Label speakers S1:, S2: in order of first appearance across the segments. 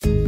S1: Thank you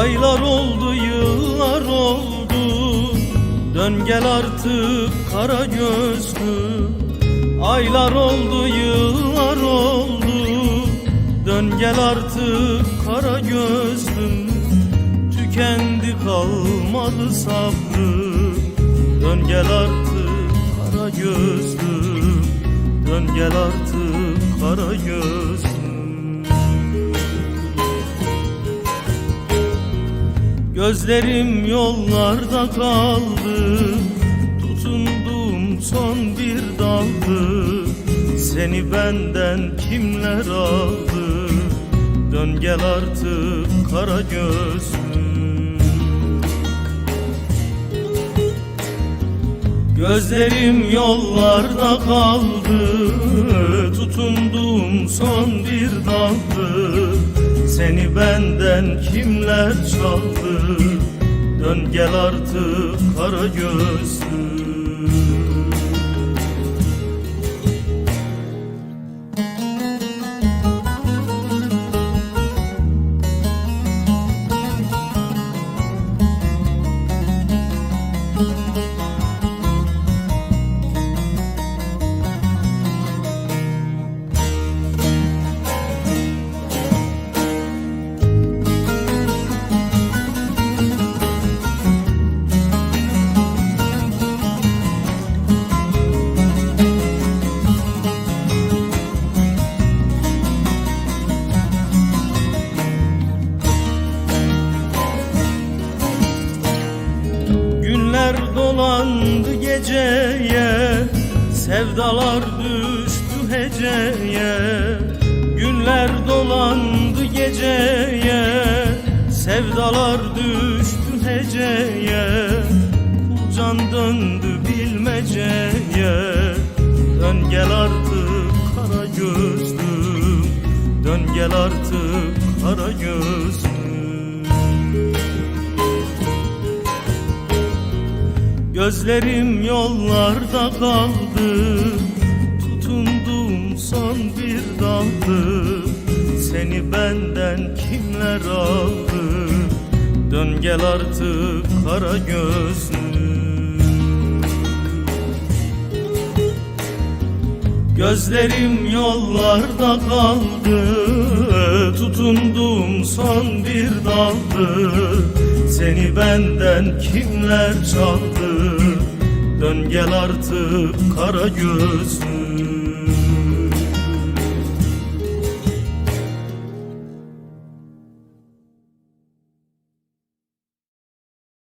S1: Aylar oldu, yıllar oldu. Dön gel artık kara gözlü. Aylar oldu, yıllar oldu. Dön gel artık kara gözlüm Tükendi kalmadı sabrım Dön gel artık kara gözlüm Dön gel artık kara gözlüm Gözlerim yollarda kaldı. Tutunduğum son bir daldı. Seni benden kimler aldı? Dön gel artık kara gözlüm. Gözlerim yollarda kaldı. Tutunduğum son bir daldı Seni benden kimler çaldı? Dön gel artık kara gözlüm Günler dolandı geceye Sevdalar düştü heceye. Günler dolandı geceye Sevdalar düştü heceye. Kul can döndü bilmeceye Dön gel artık kara gözlüm. Dön gel artık kara gözlüm Gözlerim yollarda kaldı. Tutunduğum son bir daldı. Seni benden kimler aldı? Dön gel artık kara gözlüm. Gözlerim yollarda kaldı. Tutunduğum son bir daldı. Seni benden kimler çaldı Dön gel artık kara gözlüm